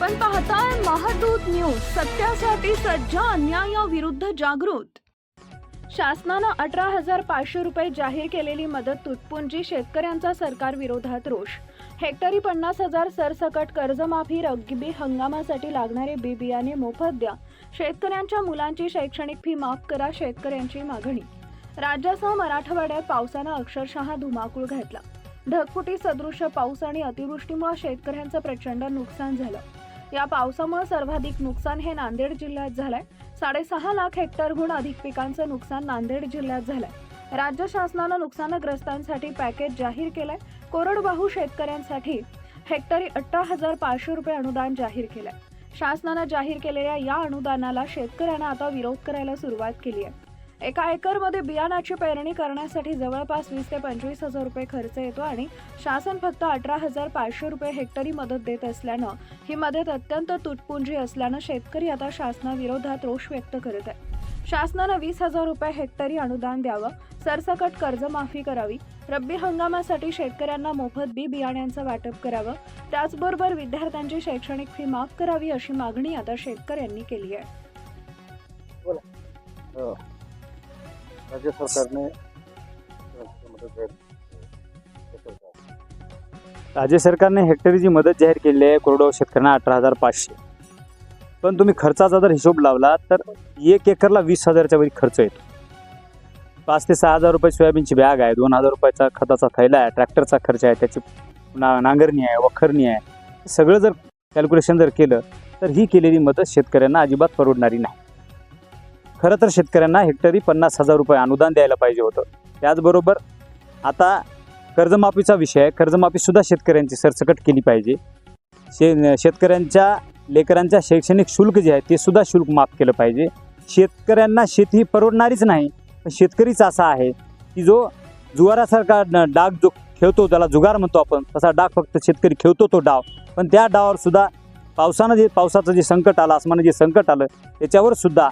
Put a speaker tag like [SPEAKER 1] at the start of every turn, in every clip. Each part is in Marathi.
[SPEAKER 1] आपण पाहताय महादूत न्यूज सत्यासाठी सज्ज अन्यायाविरुद्ध जागृत. शासनानं अठरा हजार पाचशे रुपये जाहीर केलेली मदत तुटपुंजी शेतकऱ्यांचा सरकार विरोधात रोष. हेक्टरी पन्नास हजार सरसकट कर्जमाफी रग्बी हंगामासाठी लागणारे बी बियाणे मोफत द्या. शेतकऱ्यांच्या मुलांची शैक्षणिक फी माफ करा शेतकऱ्यांची मागणी. राज्यासह मराठवाड्यात पावसानं अक्षरशः धुमाकूळ घातला. ढगफुटी सदृश्य पाऊस आणि अतिवृष्टीमुळे शेतकऱ्यांचं प्रचंड नुकसान झालं. या पावसामुळे सर्वाधिक नुकसान हे नांदेड जिल्ह्यात झालंय. साडेसहा लाख हेक्टरहून अधिक पिकांचं नुकसान नांदेड जिल्ह्यात झालंय. राज्य शासनानं नुकसानग्रस्तांसाठी पॅकेज जाहीर केलंय. कोरडवाहू शेतकऱ्यांसाठी हेक्टरी अठरा हजार पाचशे रुपये अनुदान जाहीर केलंय. शासनानं जाहीर केलेल्या या अनुदानाला शेतकऱ्यांना आता विरोध करायला सुरुवात केली आहे. एका एकरमध्ये बियाणाची पेरणी करण्यासाठी जवळपास वीस ते पंचवीस हजार रुपये खर्च येतो आणि शासन फक्त अठरा हजार पाचशे रुपये हेक्टरी मदत देत असल्यानं ही मदत अत्यंत तुटपुंजी असल्यानं शेतकरी आता शासनाविरोधात रोष व्यक्त करत आहे. शासनानं वीस हजार रुपये हेक्टरी अनुदान द्यावं सरसकट कर्जमाफी करावी रब्बी हंगामासाठी शेतकऱ्यांना मोफत बी बियाण्यांचं वाटप करावं त्याचबरोबर विद्यार्थ्यांची शैक्षणिक फी माफ करावी अशी मागणी आता शेतकऱ्यांनी केली आहे.
[SPEAKER 2] राज्य सरकारने
[SPEAKER 3] राज्य सरकारने हेक्टरीची मदत जाहीर केली आहे कोरडवाहू शेतकऱ्यांना अठरा हजार पाचशे. पण तुम्ही खर्चाचा जर हिशोब लावला तर एक एकरला वीस हजारच्या वरी खर्च येतो. पाच ते सहा हजार रुपये सोयाबीनची बॅग आहे दोन हजार रुपयाचा खताचा थैला आहे ट्रॅक्टरचा खर्च आहे त्याची ना नांगरणी आहे वखरणी आहे. सगळं जर कॅल्क्युलेशन जर केलं तर ही केलेली मदत शेतकऱ्यांना अजिबात परवडणारी नाही. खरं तर शेतकऱ्यांना हेक्टरी पन्नास हजार रुपये अनुदान द्यायला पाहिजे होतं. त्याचबरोबर आता कर्जमाफीचा विषय आहे. कर्जमाफीसुद्धा शेतकऱ्यांची सरसकट केली पाहिजे. शे शेतकऱ्यांच्या लेकरांच्या शैक्षणिक शुल्क जे आहे ते सुद्धा शुल्क माफ केलं पाहिजे. शेतकऱ्यांना शेती ही परवडणारीच नाही. पण शेतकरीच असा आहे की जो जुगारासारखा डाग जो खेळतो त्याला जुगार म्हणतो आपण तसा डाग फक्त शेतकरी खेळतो तो डाव. पण त्या डावावर सुद्धा पावसानं जे पावसाचं जे संकट आलं आसमानं जे संकट आलं त्याच्यावर सुद्धा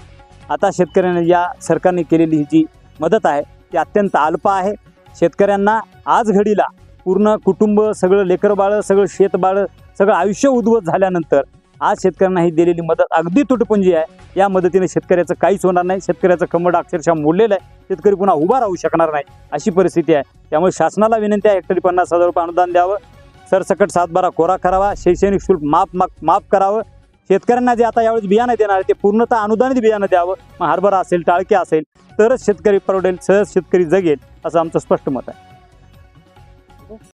[SPEAKER 3] आता शेतकऱ्यांना या सरकारने केलेली ही जी मदत आहे ती अत्यंत अल्प आहे. शेतकऱ्यांना आज घडीला पूर्ण कुटुंब सगळं लेकरबाळं सगळं शेतबाळं सगळं आयुष्य उद्ध्वस्त झाल्यानंतर आज शेतकऱ्यांना ही दिलेली मदत अगदी तुटपुंजी आहे. या मदतीने शेतकऱ्याचं काहीच होणार नाही. शेतकऱ्याचं कमड अक्षरशः मोडलेलं आहे. शेतकरी पुन्हा उभा राहू शकणार नाही अशी परिस्थिती आहे. त्यामुळे शासनाला विनंती आहे हेक्टरी पन्नास हजार रुपये अनुदान द्यावं. सरसकट सातबारा कोरा करावा. शैक्षणिक शुल्क माफ माफ माफ करावं. शेतकऱ्यांना जे आता यावेळेस बियाणं देणार आहे ते पूर्णतः अनुदानित बियाणं द्यावं. मग हरभरा असेल टाळके असेल तरच शेतकरी परवडेल सहज शेतकरी जगेल असं आमचं स्पष्ट मत आहे.